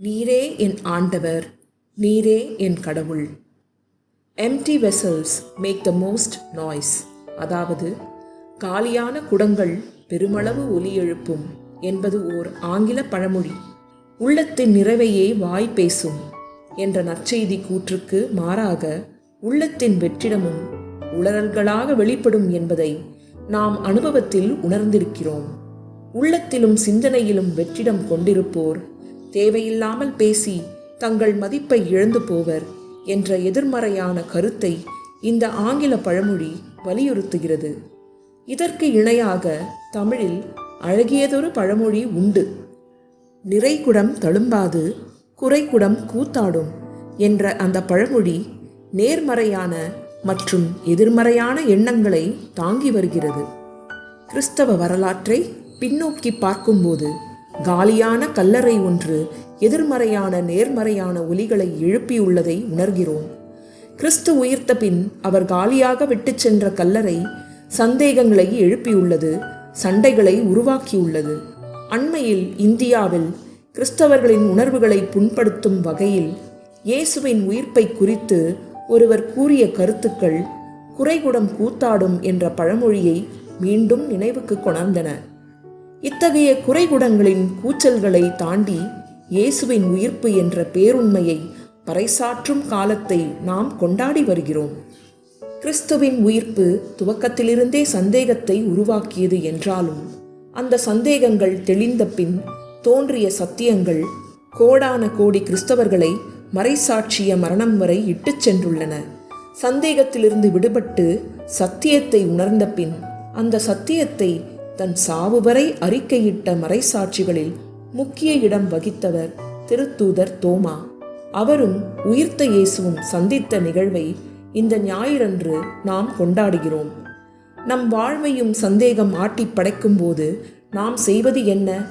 நீரே என் ஆண்டவர் நீரே என் கடவுள். Empty vessels make the most noise அதாவது காலியான குடங்கள் பெருமளவு ஒலி எழுப்பும் என்பது ஓர் ஆங்கில பழமொழி. உள்ளத்தின் நிறைவையே வாய் பேசும் என்ற நற்செய்தி கூற்றுக்கு மாறாக உள்ளத்தின் வெற்றிடமும் உளறல்களாக வெளிப்படும் என்பதை நாம் அனுபவத்தில் உணர்ந்திருக்கிறோம். உள்ளத்திலும் சிந்தனையிலும் வெற்றிடம் கொண்டிருப்போர் தேவையில்லாமல் பேசி தங்கள் மதிப்பை இழந்து போவர் என்ற எதிர்மறையான கருத்தை இந்த ஆங்கில பழமொழி வலியுறுத்துகிறது. இதற்கு இணையாக தமிழில் அழகியதொரு பழமொழி உண்டு. நிறைகுடம் தழும்பாது குறைகுடம் கூத்தாடும் என்ற அந்த பழமொழி நேர்மறையான மற்றும் எதிர்மறையான எண்ணங்களை தாங்கி வருகிறது. கிறிஸ்தவ வரலாற்றை பின்னோக்கி பார்க்கும்போது காலியான கல்லறை ஒன்று எதிர்மறையான நேர்மறையான ஒலிகளை எழுப்பியுள்ளதை உணர்கிறோம். கிறிஸ்து உயிர்த்த பின் அவர் காலியாக விட்டுச் சென்ற கல்லறை சந்தேகங்களை எழுப்பியுள்ளது சண்டைகளை உருவாக்கியுள்ளது. அண்மையில் இந்தியாவில் கிறிஸ்தவர்களின் உணர்வுகளை புண்படுத்தும் வகையில் இயேசுவின் உயிர்ப்பை குறித்து ஒருவர் கூறிய கருத்துக்கள் குறைகுடம் கூத்தாடும் என்ற பழமொழியை மீண்டும் நினைவுக்கு கொணர்ந்தன. இத்தகைய குறைகுடங்களின் கூச்சல்களை தாண்டி இயேசுவின் உயிர்ப்பு என்ற பேருண்மையை பறைசாற்றும் காலத்தை நாம் கொண்டாடி வருகிறோம். கிறிஸ்துவின் உயிர்ப்பு துவக்கத்திலிருந்தே சந்தேகத்தை உருவாக்கியது என்றாலும் அந்த சந்தேகங்கள் தெளிந்த பின் தோன்றிய சத்தியங்கள் கோடான கோடி கிறிஸ்தவர்களை மறைசாட்சிய மரணம் வரை இட்டுச் சென்றுள்ளன. சந்தேகத்திலிருந்து விடுபட்டு சத்தியத்தை உணர்ந்த பின் அந்த சத்தியத்தை தன் சாவு வரை அறிக்கையிட்ட மறைசாட்சிகளில் முக்கிய இடம் வகித்தவர் திருத்தூதர் தோமா. அவரும் உயிர்த்த இயேசுவும் சந்தித்த நிகழ்வை இந்த ஞாயிறன்று நாம் கொண்டாடுகிறோம். நம் வாழ்வையும் சந்தேகம் ஆட்டி படைக்கும்போது நாம் செய்வது என்ன?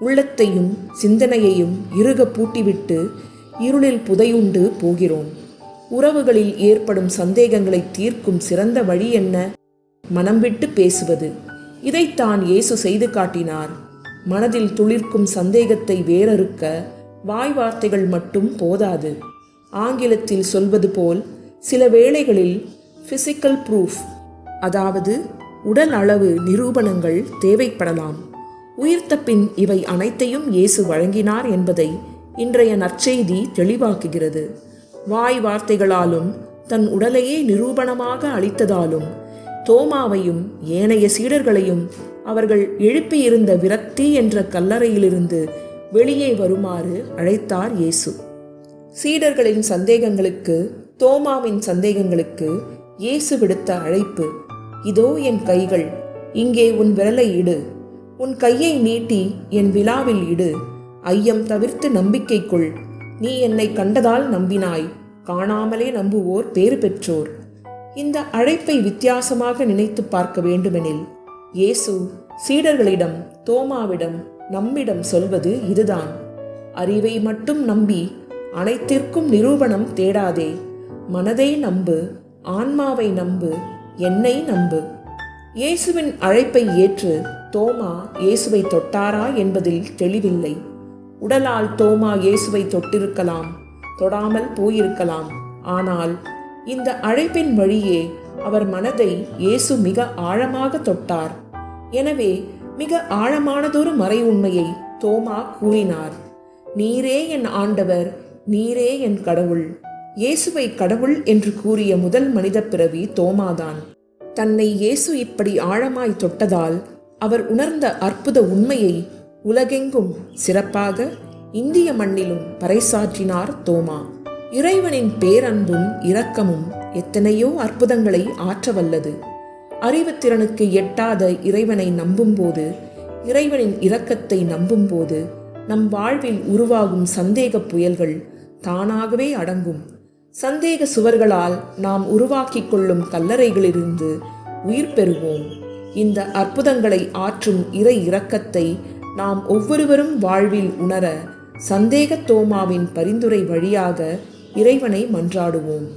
உள்ளத்தையும் சிந்தனையையும் இறுக பூட்டிவிட்டு இருளில் புதையுண்டு போகிறோம். உறவுகளில் ஏற்படும் சந்தேகங்களை தீர்க்கும் சிறந்த வழி என்ன? மனம் விட்டு பேசுவது. இதைத்தான் இயேசு செய்து காட்டினார். மனதில் துளிர்க்கும் சந்தேகத்தை வேறறுக்க வாய் வார்த்தைகள் மட்டும் போதாது. ஆங்கிலத்தில் சொல்வது போல் சில வேளைகளில் பிசிக்கல் ப்ரூஃப் அதாவது உடல் அளவு நிரூபணங்கள் தேவைப்படலாம். உயிர்த்த பின் இவை அனைத்தையும் இயேசு வழங்கினார் என்பதை இன்றைய நற்செய்தி தெளிவாக்குகிறது. வாய் வார்த்தைகளாலும் தன் உடலையே நிரூபணமாக அளித்ததாலும் தோமாவையும் ஏனைய சீடர்களையும் அவர்கள் எழுப்பியிருந்த விரக்தி என்ற கல்லறையிலிருந்து வெளியே வருமாறு அழைத்தார் இயேசு. சீடர்களின் சந்தேகங்களுக்கு தோமாவின் சந்தேகங்களுக்கு இயேசு விடுத்த அழைப்பு இதோ என் கைகள் இங்கே உன் விரலை இடு. உன் கையை நீட்டி என் விழாவில் இடு. ஐயம் தவிர்த்து நம்பிக்கை கொள் நீ என்னை கண்டதால் நம்பினாய். காணாமலே நம்புவோர் பேறு பெற்றோர். இந்த அழைப்பை வித்தியாசமாக நினைத்து பார்க்க வேண்டுமெனில் இயேசு சீடர்களிடம் தோமாவிடம் நம்மிடம் சொல்வது இதுதான். அறிவை மட்டும் நம்பி அனைத்திற்கும் நிரூபணம் தேடாதே. மனதை நம்பு ஆன்மாவை நம்பு என்னை நம்பு. இயேசுவின் அழைப்பை ஏற்று தோமா இயேசுவை தொட்டாரா என்பதில் தெளிவில்லை. உடலால் தோமா இயேசுவை தொட்டிருக்கலாம் தொடாமல் போயிருக்கலாம். ஆனால் இந்த அழைப்பின் வழியே அவர் மனதை இயேசு மிக ஆழமாக தொட்டார். எனவே மிக ஆழமானதொரு மறை உண்மையை தோமா கூறினார். நீரே என் ஆண்டவர் நீரே என் கடவுள். இயேசுவை கடவுள் என்று கூறிய முதல் மனித பிறவி தோமாதான். தன்னை இயேசு இப்படி ஆழமாய் தொட்டதால் அவர் உணர்ந்த அற்புத உண்மையை உலகெங்கும் சிறப்பாக இந்திய மண்ணிலும் பறைசாற்றினார் தோமா. இறைவனின் பேரன்பும் இரக்கமும் எத்தனையோ அற்புதங்களை ஆற்றவல்லது. அறிவுத்திறனுக்கு எட்டாத இறைவனை நம்பும்போது இறைவனின் இரக்கத்தை நம்பும்போது நம் வாழ்வில் உருவாகும் சந்தேக புயல்கள் தானாகவே அடங்கும். சந்தேக சுவர்களால் நாம் உருவாக்கிக் கொள்ளும் கல்லறைகளிலிருந்து உயிர் பெறுவோம். இந்த அற்புதங்களை ஆற்றும் இறை இரக்கத்தை நாம் ஒவ்வொருவரும் வாழ்வில் உணர சந்தேக தோமாவின் பரிந்துரை வழியாக இறைவனை மன்றாடுவோம்.